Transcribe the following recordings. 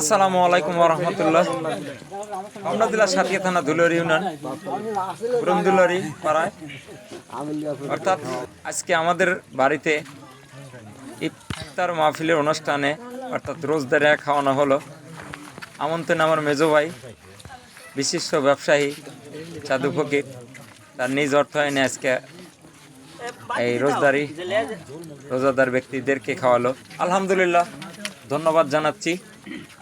আসসালামু আলাইকুম রহমতুল্লাহ। আমরা জেলা সাথিয়া থানা দুলরি ইউনিয়ন পুরম দুলরি পাড়ায় অর্থাৎ আজকে আমাদের বাড়িতে ইফতার মাহফিলের অনুষ্ঠানে, অর্থাৎ রোজদারে খাওয়ানো হলো। আমন্ত্রণ আমার মেজো ভাই, বিশিষ্ট ব্যবসায়ী চাদু ফকির তার নিজ অর্থ অর্থায়নে আজকে এই রোজদারি, রোজাদার ব্যক্তিদেরকে খাওয়ালো। আলহামদুলিল্লাহ, ধন্যবাদ জানাচ্ছি।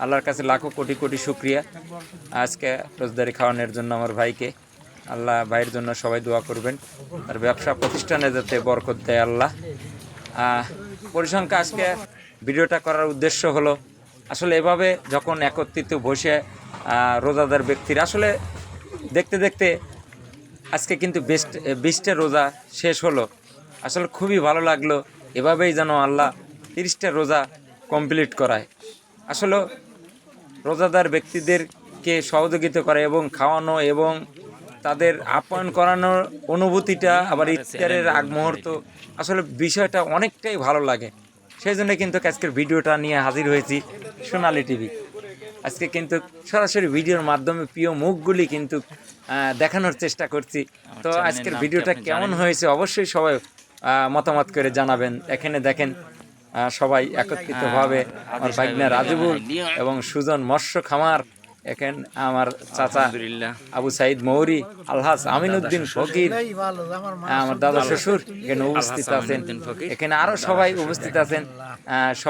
আল্লাহর কাছে লাখো কোটি কোটি শুক্রিয়া। আজকে রোজদারি খাওয়ানোর জন্য আমার ভাইকে আল্লাহ ভাইয়ের জন্য সবাই দোয়া করবেন। আর ব্যবসা প্রতিষ্ঠানে যাতে বরকত দেয় আল্লাহ। পরিসংখ্যা আজকে ভিডিওটা করার উদ্দেশ্য হলো, আসলে এভাবে যখন একত্রিত বসে রোজাদার ব্যক্তির, আসলে দেখতে দেখতে আজকে কিন্তু বেস্ট বিশটা রোজা শেষ হলো। আসলে খুবই ভালো লাগল এভাবেই যেন আল্লাহ তিরিশটা রোজা কমপ্লিট করায়। আসলে রোজাদার ব্যক্তিদেরকে সহযোগিতা করে এবং খাওয়ানো এবং তাদের আপ্যায়ন করানোর অনুভূতিটা আবার ইফতারের আগ মুহূর্ত আসলে বিষয়টা অনেকটাই ভালো লাগে। সেই জন্য কিন্তু আজকের ভিডিওটা নিয়ে হাজির হয়েছি সোনালি টিভি। আজকে কিন্তু সরাসরি ভিডিওর মাধ্যমে প্রিয় মুখগুলি কিন্তু দেখানোর চেষ্টা করছি। তো আজকের ভিডিওটা কেমন হয়েছে অবশ্যই সবাই মতামত করে জানাবেন। এখানে দেখেন সবাই একত্রিতভাবে আমার ভাগনা রাজুবুল এবং সুজন মৎস্য খামার এখানে আমার চাচা আবু সাইদ মৌরি আলহাজ আমিনুদ্দিন ফকির আমার দাদা শ্বশুর এখানে উপস্থিত আছেন। এখানে আরও সবাই উপস্থিত আছেন।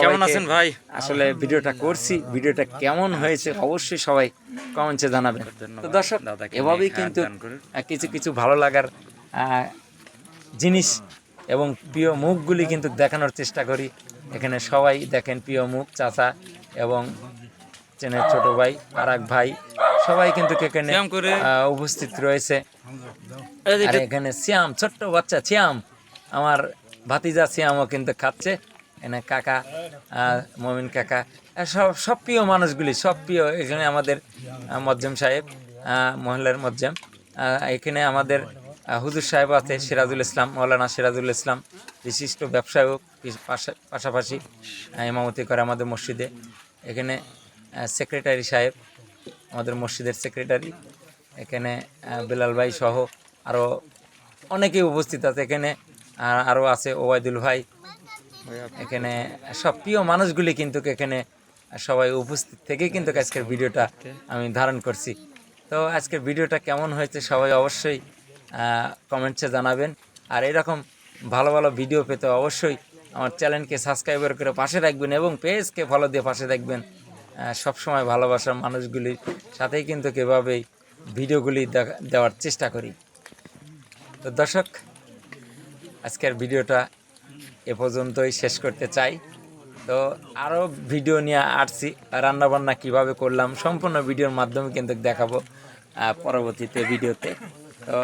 কেমন আছেন ভাই? আসলে ভিডিওটা করছি ভিডিওটা কেমন হয়েছে অবশ্যই সবাই কমেন্টে জানাবেন। তো দর্শক এভাবেই কিন্তু কিছু কিছু ভালো লাগার আহ, জিনিস এবং প্রিয় মুখগুলি কিন্তু দেখানোর চেষ্টা করি। এখানে সবাই দেখেন প্রিয় মুখ চাচা এবং চেনের ছোট ভাই আর ভাই সবাই কিন্তু এখানে উপস্থিত রয়েছে। আর এখানে শ্যাম ছোট্ট বাচ্চা শ্যাম আমার ভাতিজা শ্যামও কিন্তু খাচ্ছে। এখানে কাকা মমিন কাকা সব সব প্রিয় মানুষগুলি সব প্রিয় এখানে আমাদের মজ্জেম সাহেব আহ, মহল্লার মজ্জেম। এখানে আমাদের হুজুর সাহেব আছে, সিরাজুল ইসলাম, মৌলানা সিরাজুল ইসলাম, বিশিষ্ট ব্যবসায়ক পাশাপাশি ইমামতি করে আমাদের মসজিদে। এখানে সেক্রেটারি সাহেব, আমাদের মসজিদের সেক্রেটারি এখানে বেলাল ভাই সহ আরও অনেকেই উপস্থিত আছে। এখানে আরও আছে ওবায়দুল ভাই। এখানে, সব প্রিয় মানুষগুলি কিন্তু এখানে, সবাই উপস্থিত থেকে কিন্তু আজকের ভিডিওটা আমি ধারণ করছি। তো আজকের ভিডিওটা কেমন হয়েছে সবাই অবশ্যই কমেন্টসে জানাবেন। আর এরকম ভালো ভালো ভিডিও পেতে অবশ্যই আমার চ্যানেলকে সাবস্ক্রাইবার করে পাশে রাখবেন এবং পেজকে ফলো দিয়ে পাশে রাখবেন সবসময় ভালোবাসার মানুষগুলির সাথেই কিন্তু এভাবেই ভিডিওগুলি দেওয়ার চেষ্টা করি। তো দর্শক, আজকের ভিডিওটা এ পর্যন্তই শেষ করতে চাই। তো আরও ভিডিও নিয়ে আসছি, রান্নাবান্না কীভাবে করলাম, সম্পূর্ণ ভিডিওর মাধ্যমে কিন্তু দেখাবো পরবর্তীতে ভিডিওতে তো